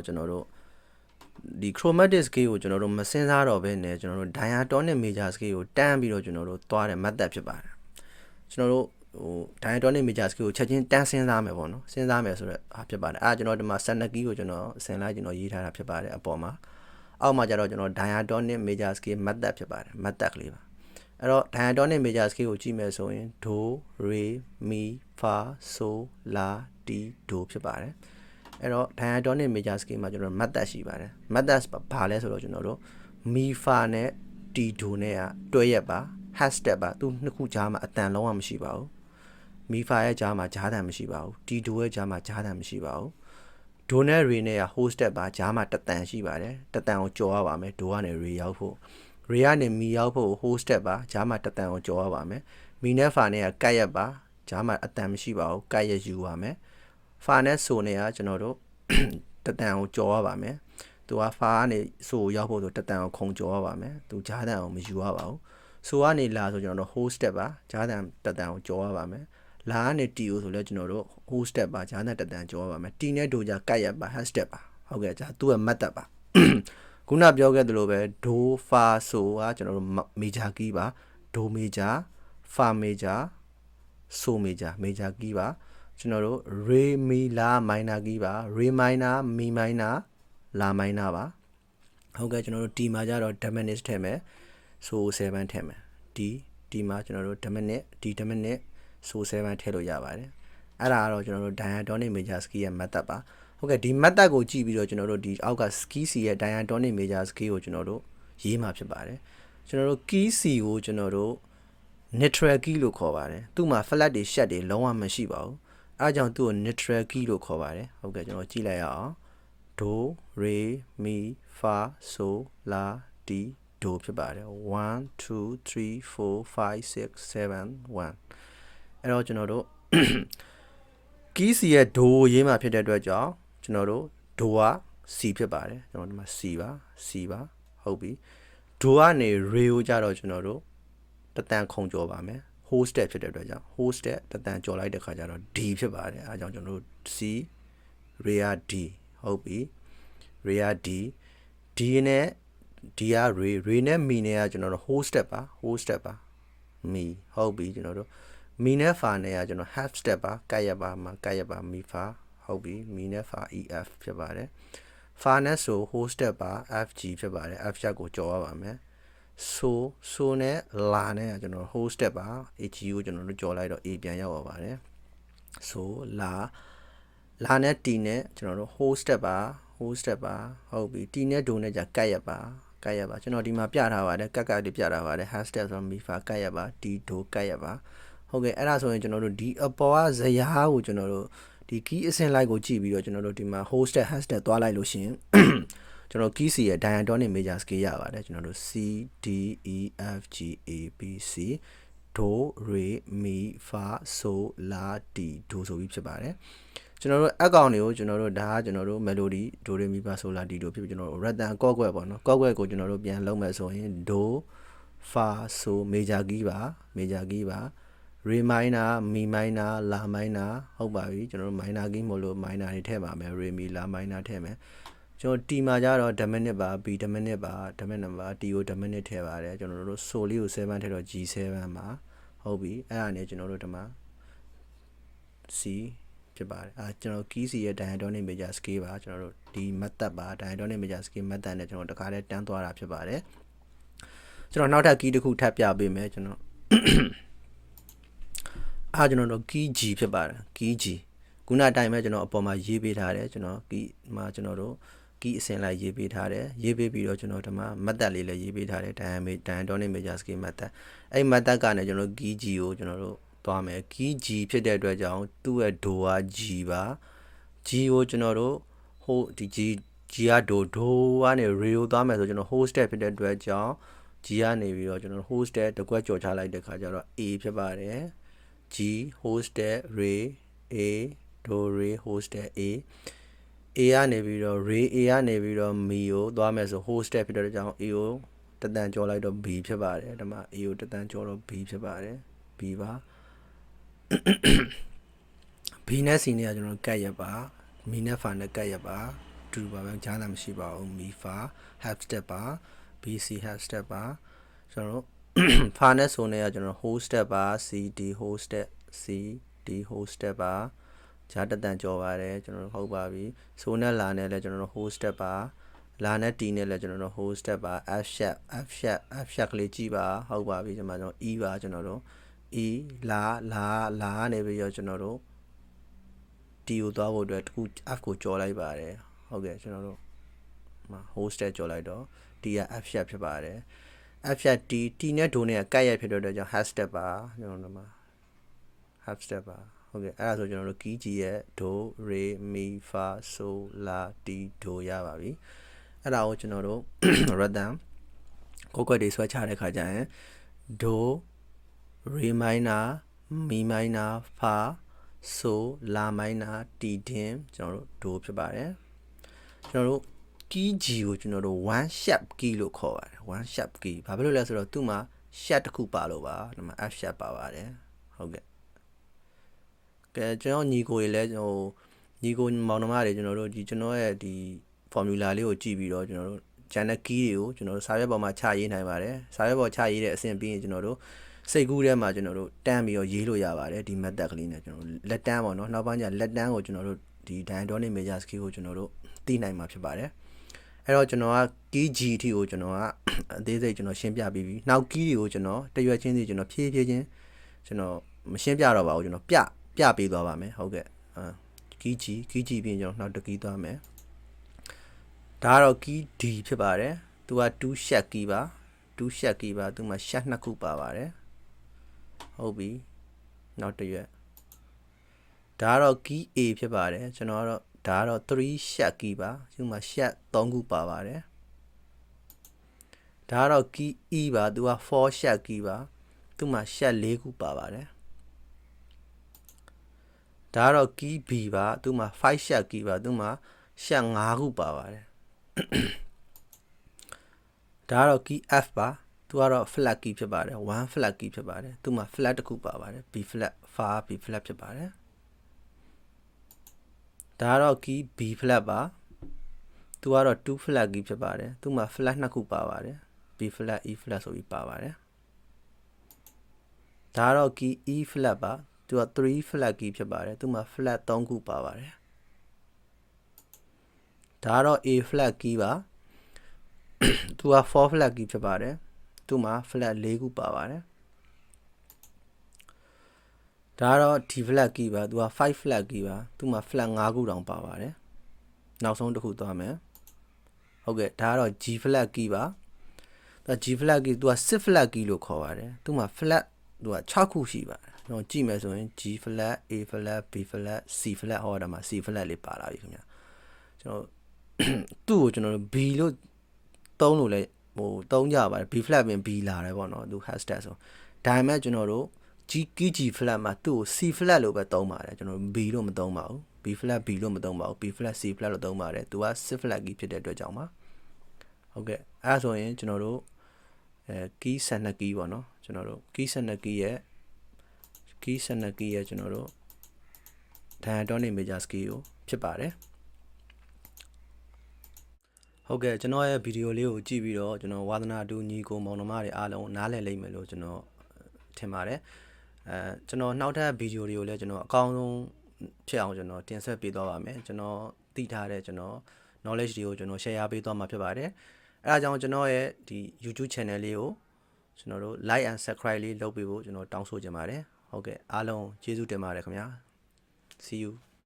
တော့ကျွန်တော်တို့ဒီ chromatic scale ကိုကျွန်တော်တို့မစင်စားတော့ဘဲနဲ့ကျွန်တော်တို့ diatonic major scale ကိုတန်းပြီးတော့ကျွန်တော်တို့သွားတဲ့ method ဖြစ်ပါတယ်ကျွန်တော်တို့ဟို diatonic major scale ကိုချက်ချင်းတန်းစဉ်းစားမယ်ပေါ့နော်စဉ်းစားမယ်ဆိုတော့ဟာဖြစ်ပါတယ်အဲကျွန်တော်ဒီမှာ send key ကိုကျွန်တော်ဆင်လိုက်ကျွန်တော်ရေးထားတာဖြစ်ပါတယ်အပေါ်မှာအောက်မှာကျတော့ကျွန်တော် diatonic major scale method ဖြစ်ပါတယ် method ကလေးပါအဲ့တော့ diatonic major scale ကိုကြည့်မယ်ဆိုရင် do re mi fa so la ti do ဖြစ်ပါတယ် အဲ့တော့ diatonic major scale မှာကျွန်တော် method ရှိပါတယ် method ဘာလဲဆိုတော့ကျွန်တော်တို့ mi fa နဲ့ ti do နဲ့ကတွဲရက်ပါ hash step ပါသူနှစ်ခုကြားမှာအတန်လုံးဝမရှိပါဘူးမီဖာရဲ့ကြားမှာကြားတန်မရှိပါဘူးတီဒိုရဲ့ကြားမှာကြားတန်မရှိပါဘူးဒိုနဲ့ရေနဲ့က host step ပါကြားမှာတတန်ရှိပါတယ်တတန်ကိုကြော်ရပါမယ်ဒိုကနေရေရောက်ဖို့ရေကနေမီရောက်ဖို့ host step ပါကြားမှာတတန်ကိုကြော်ရပါမယ်မီနဲ့ဖာနဲ့ကကတ်ရက်ပါကြားမှာအတန်မရှိပါဘူးကတ်ရက်ယူပါမယ် ဖာနဲ့ဆိုနဲ့ကကျွန်တော်တို့တတန်ကိုကြော်ရပါမယ်သူကဖာကနေဆိုရောက်ဖို့ဆိုတတန်ကိုခုံကြော်ရပါမယ်သူကြားတန်ကိုမယူရပါဘူးဆိုကနေလာဆိုကျွန်တော်တို့ host step ပါကြားတန်တတန်ကိုကြော်ရပါမယ်လာကနေ TO ဆိုလဲကျွန်တော်တို့ host step ပါဂျာနဲ့တတန်ကြောပါမယ် T နဲ့ဒိုကြကတ်ရပါ hash step ပါဟုတ်ကဲ့ဂျာသူ့ရဲ့ method ပါခုနပြောခဲ့သလိုပဲ do fa so ကကျွန်တော်တို့ major key ပါ do major fa major so major major key ပါ ကျွန်တော်တို့ re mi la minor key ပါ re minor mi minor la minor ပါဟုတ်ကဲ့ကျွန်တော်တို့ T မှာကြတော့ diminished ထည့်မယ် so 7ထည့်မယ် D D မှာကျွန်တော်တို့ diminished D diminished ဆို7ထည့်လို့ရပါတယ်အဲ့ဒါကတော့ကျွန်တော်တို့ diatonic major scale ရဲ့ method ပါဟုတ်ကဲ့ဒီ method ကိုကြည့်ပြီးတော့ကျွန်တော်တို့ဒီအောက်က ski c ရဲ့ diatonic major scale ကိုကျွန်တော်တို့ရေးမှာဖြစ်ပါတယ်ကျွန်တော်တို့ key c ကိုကျွန်တော်တို့ neutral key လို့ခေါ်ပါတယ်သူ့မှာ flat တွေ shat တွေလုံးဝမရှိပါဘူး အဲအကြောင်းသူ့ကို neutral key လို့ခေါ်ပါတယ်ဟုတ်ကဲ့ကျွန်တော်ကြည့်လိုက်ရအောင် do re mi fa so la ti do ဖြစ်ပါတယ်1 2 3 4 5 6 7 1အဲ့တော့ကျွန်တော်တို့ကီးစီရဲ့ဒိုရေးမှာဖြစ်တဲ့အတွက်ကြောင့်ကျွန်တော်တို့ဒိုကစီဖြစ်ပါတယ်ကျွန်တော်ဒီမှာစီပါစီပါဟုတ်ပြီဒိုကနေရေကိုကြတော့ကျွန်တော်တို့တတန်ခုံကြော်ပါမယ် host တက်ဖြစ်တဲ့အတွက်ကြောင့် host တက်တတန်ကြော်လိုက်တဲ့ခါကျတော့ D ဖြစ်ပါတယ်အဲအကြောင်းကျွန်တော်တို့ C rea D ဟုတ်ပြီ rea D D နဲ့ D က re re နဲ့ mi နဲ့ကကျွန်တော်တို့ host step ပါ host step ပါ mi ဟုတ်ပြီကျွန်တော်တို့မီနဲ့ဖာနဲ့ကကျွန်တော် half step ပါကတ်ရပါမှာကတ်ရပါမီဖာဟုတ်ပြီမီနဲ့ဖာ ef ဖြစ်ပါတယ်ဖာနဲ့ဆို whole step ပါ fg ဖြစ်ပါတယ် f ချက်ကိုကြော်ရပါမယ် ဆိုဆိုနဲ့လာနဲ့ကကျွန်တော် whole step ပါ hg ကိုကျွန်တော်တို့ကြော်လိုက်တော့ a ပြန်ရောက်ပါပါတယ်ဆိုလာလာနဲ့ t နဲ့ကျွန်တော်တို့ whole step ပါ whole step ပါဟုတ်ပြီ t နဲ့ do နဲ့じゃကတ်ရပါကတ်ရပါကျွန်တော်ဒီမှာပြထားပါတယ်ကတ်ကတ်လေးပြထားပါတယ် hashtag ဆိုတော့ mifa ကတ်ရပါ d do ကတ်ရပါဟုတ်ကဲ့အဲ့ဒါဆိုရင်ကျွန်တော်တို့ဒီအပေါ်ကဇယားကိုကျွန်တော်တို့ဒီ key အဆင့်လိုက်ကိုကြည့်ပြီးတော့ကျွန်တော်တို့ဒီမှာ hosted hashtag သွားလိုက်လို့ရှိရင် ကျွန်တော် key စီရဲ့ diatonic major scale ရပါတယ်ကျွန်တော်တို့ C D E F G A B C do re mi fa so la ti do ဆိုပြီးဖြစ်ပါတယ်ကျွန်တော်တို့အကောင့်တွေကိုကျွန်တော်တို့ဒါကကျွန်တော်တို့ melody do re mi fa so la ti do ဖြစ်ပြီးကျွန်တော်တို့ rhythm ကော့ကွက်ပေါ့နော်ကော့ကွက်ကိုကျွန်တော်တို့ပြန်လုပ်မယ်ဆိုရင် do fa so major key ပါ major key ပါ re minor mi minor la minor ဟုတ်ပါပြီကျွန်တော်တို့ minor key မို့လို့ minor တွေထည့်ပါမယ် re mi la minor ထည့်မယ် ကျွန်တော် T မှာကြတော့ dominant ပါ B dominant ပါ dominant ပါ T ကို dominant ထည့်ပါတယ်ကျွန်တော်တို့ sol လေးကို7ထည့်တော့ G7 ပါဟုတ်ပြီအဲ့ဒါနဲ့ကျွန်တော်တို့ဒီမှာ C ဖြစ်ပါတယ်အဲကျွန်တော် key C ရဲ့ diatonic major scale ပါကျွန်တော်တို့ဒီ method ပါ diatonic major scale method နဲ့ကျွန်တော်တခါတည်းတန်းသွားတာဖြစ်ပါတယ်ကျွန်တော်နောက်ထပ် key တစ်ခုထပ်ပြပေးမယ်ကျွန်တော်အားကျွန်တော်တို့ key G ဖြစ်ပါတယ် key G ခုနအတိုင်းပဲကျွန်တော်အပေါ်မှာရေးပေးထားတယ်ကျွန်တော် key မှာကျွန်တော်တို့ key အစင်လိုက်ရေးပေးထားတယ်ရေးပေးပြီးတော့ကျွန်တော်ဒီမှာ method လေးလည်းရေးပေးထားတယ် diameter diatonic major scale method အဲ့ method ကနေကျွန်တော် key G ကိုကျွန်တော်တို့သွားမယ် key G ဖြစ်တဲ့အတွက်ကြောင့်သူ့ရဲ့ do က G ပါ G ကိုကျွန်တော်တို့ဟိုဒီ G G က do do ကနေ re ကိုသွားမယ်ဆိုကျွန်တော် host step ဖြစ်တဲ့အတွက်ကြောင့် G ကနေပြီးတော့ကျွန်တော် host step တကွက်ကြော်ချလိုက်တဲ့ခါကျတော့ A ဖြစ်ပါတယ် G hosted re A do re hosted A A ကနေပြီးတော့ re A ကနေပြီးတော့ mi ကိုသွားမယ်ဆို hosted ဖြစ်တဲ့ကြောင့် A ကိုတတန်ကြော်လိုက်တော့ B ဖြစ်ပါတယ်ဒါမှ A ကိုတတန်ကြော်တော့ B ဖြစ်ပါတယ် B ပါ B နဲ့ C နဲ့ကကျွန်တော်ကတ်ရပါ mi နဲ့ fa နဲ့ကတ်ရပါတူပါပဲကြားတာမရှိပါဘူးမီဖာ half step ပါ BC half step ပါကျွန်တော်တို့ဖာနဲ့ဆိုနေရကျွန်တော် whole step ပါ CD whole step CD whole step ပါ ဂျာတက်တန်ကြော်ပါတယ်ကျွန်တော်တို့ဟုတ်ပါပြီဆိုနဲ့လာနဲ့လည်းကျွန်တော်တို့ whole step ပါလာနဲ့ T နဲ့လည်းကျွန်တော်တို့ whole step ပါ F sharp F sharp F sharp ကလေးကြည့်ပါဟုတ်ပါပြီကျွန်တော်တို့ E ပါကျွန်တော်တို့ E လာလာလာနေပြီးတော့ကျွန်တော်တို့ T ကိုသွားဖို့အတွက်တခု F ကိုကြော်လိုက်ပါတယ်ဟုတ်ကဲ့ကျွန်တော်တို့မှာ whole step ကြော်လိုက်တော့ T က F sharp ဖြစ်ပါတယ် F sharp T T နဲ့ဒိုနဲ့ကတ်ရိုက်ဖြစ်တဲ့အတွက်ကြောင့် half step ပါကျွန်တော်တို့မှာ half step ပါ ဟုတ်ကဲ့အဲ့ဒါဆိုကျွန်တော်တို့ key G ရဲ့ do re mi fa so la ti do ရပါပြီအဲ့ဒါကိုကျွန်တော်တို့ rhythm ကိုကွက်တွေဆွဲချတဲ့ခါကျရင် do re minor mi minor fa so la minor ti dim ကျွန်တော်တို့ do ဖြစ်ပါတယ်ကျွန်တော်တို့ key G ကိုကျွန်တော်တို့ one sharp key လို့ခေါ်ပါတယ် one sharp key ဘာဖြစ်လို့လဲဆိုတော့သူ့မှာ sharp တစ်ခုပါလို့ပါဒီမှာ F sharp ပါပါတယ်ဟုတ်ကဲ့ ကဲကျွန်တော်ညီကိုတွေလည်းဟိုညီကိုမောင်နှမတွေကျွန်တော်တို့ဒီကျွန်တော်ရဲ့ဒီ formula လေးကိုကြည့်ပြီးတော့ကျွန်တော်တို့ channel key တွေကိုကျွန်တော်တို့စာရွက်ပေါ်မှာချရေးနိုင်ပါတယ်စာရွက်ပေါ်ချရေးတဲ့အဆင့်ပြီးရင်ကျွန်တော်တို့စိတ်ကူးထဲမှာကျွန်တော်တို့တန်းပြီးတော့ရေးလို့ရပါတယ်ဒီ method ကလေးနဲ့ကျွန်တော်တို့လက်တန်းပေါ့နော်နောက်ပိုင်းကျလက်တန်းကိုကျွန်တော်တို့ဒီ diatonic major scale ကိုကျွန်တော်တို့သိနိုင်မှာဖြစ်ပါတယ်အဲ့တော့ကျွန်တော်က key G အထိကိုကျွန်တော်ကအသေးစိတ်ကျွန်တော်ရှင်းပြပြီးပြီနောက် key တွေကိုကျွန်တော်တရွက်ချင်းစီကျွန်တော်ဖြည်းဖြည်းချင်းကျွန်တော်မရှင်းပြတော့ပါဘူးကျွန်တော်ပြ ပြပေးသွားပါမယ်ဟုတ်ကဲ့အာ key G key G ပြီးရင်ကျွန်တော်နောက်တစ် key သွားမယ်ဒါကတော့ key D ဖြစ်ပါတယ်သူက2 shat key ပါ2 shat key ပါသူမှာ shat နှစ်ခုပါပါတယ်ဟုတ်ပြီနောက်တစ်ရွက်ဒါကတော့ key A ဖြစ်ပါတယ်ကျွန်တော်ကတော့ဒါကတော့3 shat key ပါဒီမှာ shat 3ခုပါပါတယ်ဒါကတော့ key E ပါသူက4 shat key ပါသူမှာ shat 4ခုပါပါတယ် ဒါကတော့ key B ပါသူမှာ5 shat key ပါသူမှာ shat 5ခုပါပါတယ်ဒါကတော့ key F ပါသူကတော့ flat key ဖြစ်ပါတယ်1 flat key ဖြစ်ပါတယ်သူမှာ flat တစ်ခုပါပါတယ် B flat fa B flat ဖြစ်ပါတယ်ဒါကတော့ key B flat ပါသူကတော့2 flat key ဖြစ်ပါတယ်သူမှာ flat နှစ်ခုပါပါတယ် B flat E flat ဆိုပြီးပါပါတယ်ဒါကတော့ key E flat ပါ သူက3 flat key ဖြစ်ပါတယ်သူမှာ flat 3ခုပါပါတယ်ဒါကတော့ A flat key ပါသူက4 flat key ဖြစ်ပါတယ်သူမှာ flat 4ခုပါပါတယ်ဒါကတော့ D flat key ပါသူက5 flat key ပါသူမှာ flat 5ခုတောင်ပါပါတယ်နောက်ဆုံးတစ်ခုသွားမယ်ဟုတ်ကဲ့ဒါကတော့ G flat key ပါသူ G flat key သူက6 flat key လို့ခေါ်ပါတယ်သူမှာ flat သူက6ခုရှိပါတယ် ကျွန်တော်ကြည့်မယ်ဆိုရင် G flat A flat B flat C flat ဟောတာမှာ C flat လေးပါလာပြီခင်ဗျာကျွန်တော်သူ့ကိုကျွန်တော်တို့ B လို့သုံးလို့လဲဟိုသုံးကြပါတယ် B flat ပြင် B လာတယ်ပေါ့နော်သူ hashtag ဆိုဒါပေမဲ့ကျွန်တော်တို့ G G flat မှာသူ့ကို C flat လို့ပဲသုံးပါတယ်ကျွန်တော် B လို့မသုံးပါဘူး B flat B လို့မသုံးပါဘူး B flat C flat လို့သုံးပါတယ်သူက C flat key ဖြစ်တဲ့အတွက်ကြောင့်ပါဟုတ်ကဲ့အဲဒါဆိုရင်ကျွန်တော်တို့အဲ key 12 key ပေါ့နော်ကျွန်တော်တို့ key 12 key ရဲ့ key 12 key ရဲ့ကျွန်တော်တို့ diatonic major scale ကိုဖြစ်ပါတယ်ဟုတ်ကဲ့ကျွန်တော်ရဲ့ဗီဒီယိုလေးကိုကြည့်ပြီးတော့ကျွန်တော်ဝါသနာတူညီကိုမောင်နှမတွေအားလုံးနားလည်လိမ့်မယ်လို့ကျွန်တော်ထင်ပါတယ်အဲကျွန်တော်နောက်ထပ်ဗီဒီယိုတွေကိုလည်းကျွန်တော်အကောင်းဆုံးဖြစ်အောင်ကျွန်တော်တင်ဆက်ပေးသွားပါမယ်ကျွန်တော်သိထားတဲ့ကျွန်တော် knowledge တွေကိုကျွန်တော် share ပေးသွားမှာဖြစ်ပါတယ်အဲဒါကြောင့်ကျွန်တော်ရဲ့ဒီ YouTube channel လေးကိုကျွန်တော်တို့ like and subscribe လေးလုပ်ပေးဖို့ကျွန်တော်တောင်းဆိုချင်ပါတယ် ဟုတ်ကဲ့အားလုံးကျေးဇူးတင်ပါတယ်ခင်ဗျာ see you